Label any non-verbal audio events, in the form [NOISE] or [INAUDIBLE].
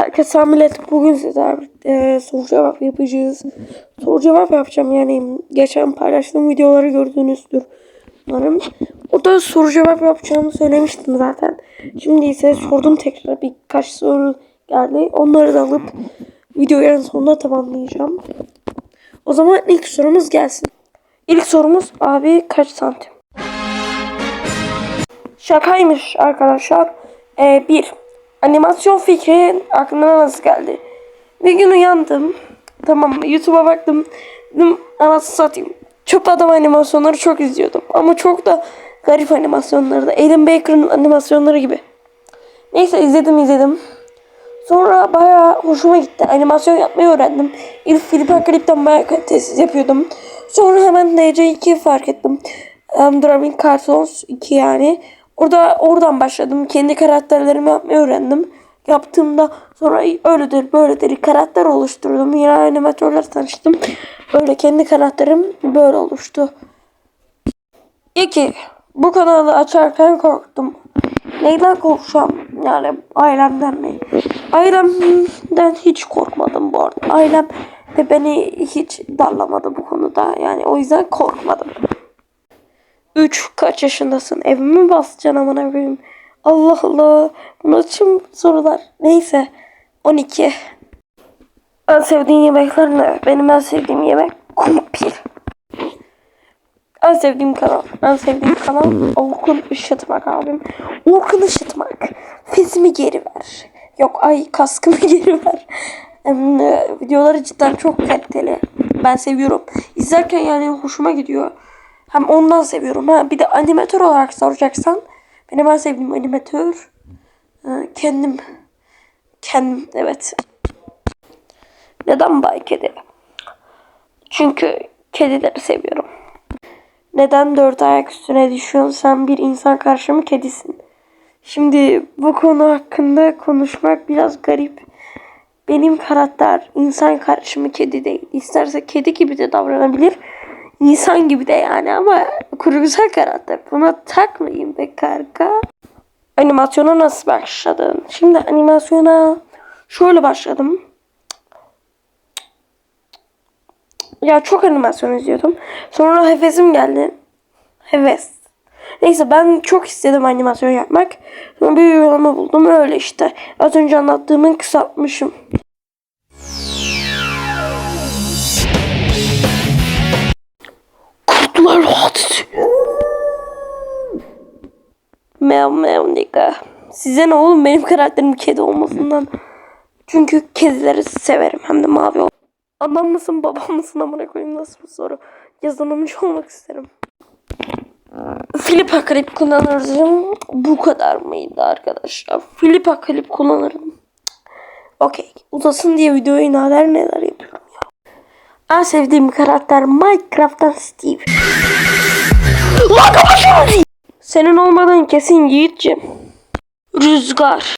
Herkese millet bugün sizlerle birlikte soru cevap yapacağız. Soru cevap yapacağım yani geçen paylaştığım videoları gördüğünüzdür. Umarım. Orada soru cevap yapacağımı söylemiştim zaten. Şimdi ise sordum tekrar birkaç soru geldi. Onları da alıp videoyu sonunda tamamlayacağım. O zaman ilk sorumuz gelsin. İlk sorumuz abi kaç santim? Şakaymış arkadaşlar. Ee, bir, animasyon fikri aklına nasıl geldi? Bir gün uyandım. Tamam? YouTube'a baktım. Dedim anasını satayım. Çöp adam animasyonları çok izliyordum. Ama çok da garip animasyonları da. Alan Baker'ın animasyonları gibi. Neyse izledim izledim. Sonra bayağı hoşuma gitti. Animasyon yapmayı öğrendim. İlk Filippa Clip'ten bayağı kalitesiz yapıyordum. Sonra hemen DC2 fark ettim. Um, Drawing Cartoons 2 yani. Orada oradan başladım. Kendi karakterlerimi yapmayı öğrendim. Yaptığımda sonra öyledir böyledir karakter oluşturdum. Yine animatörler tanıştım. Öyle kendi karakterim böyle oluştu. İki. Bu kanalı açarken korktum. Neyden korkacağım? Yani ailemden mi? Ailemden hiç korkmadım bu arada. Ailem de beni hiç darlamadı bu konuda. Yani o yüzden korkmadım. 3. Kaç yaşındasın? Evimi mi basacaksın amına koyayım? Allah Allah. Bunlar için sorular. Neyse. 12. En sevdiğin yemekler ne? Benim en sevdiğim yemek kumpir. En sevdiğim kanal. En sevdiğim kanal Orkun Işıtmak abim. Orkun Işıtmak. Fizimi geri ver. Yok ay kaskımı [LAUGHS] geri ver. E, videoları cidden çok kaliteli. Ben seviyorum. İzlerken yani hoşuma gidiyor. Hem ondan seviyorum. Ha, bir de animatör olarak soracaksan benim en sevdiğim animatör e, kendim. Kendim evet. Neden Bay Kedi? Çünkü kedileri seviyorum. Neden dört ayak üstüne düşüyorsun? Sen bir insan karşımı kedisin. Şimdi bu konu hakkında konuşmak biraz garip. Benim karakter insan karşımı kedi değil. İsterse kedi gibi de davranabilir. İnsan gibi de yani ama kurgusal karakter. Buna takmayın be karga. Animasyona nasıl başladın? Şimdi animasyona şöyle başladım. Ya çok animasyon izliyordum. Sonra hevesim geldi. Heves. Neyse ben çok istedim animasyon yapmak. Sonra bir uygulama buldum. Öyle işte. Az önce anlattığımın kısaltmışım. Meow meow nigga. Size ne oğlum benim karakterim kedi olmasından. Çünkü kedileri severim hem de mavi ol. Adam mısın babam mısın amına koyayım nasıl bir soru. Yazılımcı olmak isterim. Flip klip kullanırım. Bu kadar mıydı arkadaşlar? Flip klip kullanırım. Okey. Uzasın diye videoyu neler neler yapıyorum ya. En sevdiğim karakter Minecraft'tan Steve. Lan kapatın! Senin olmadığın kesin Yiğit'ciğim. Rüzgar.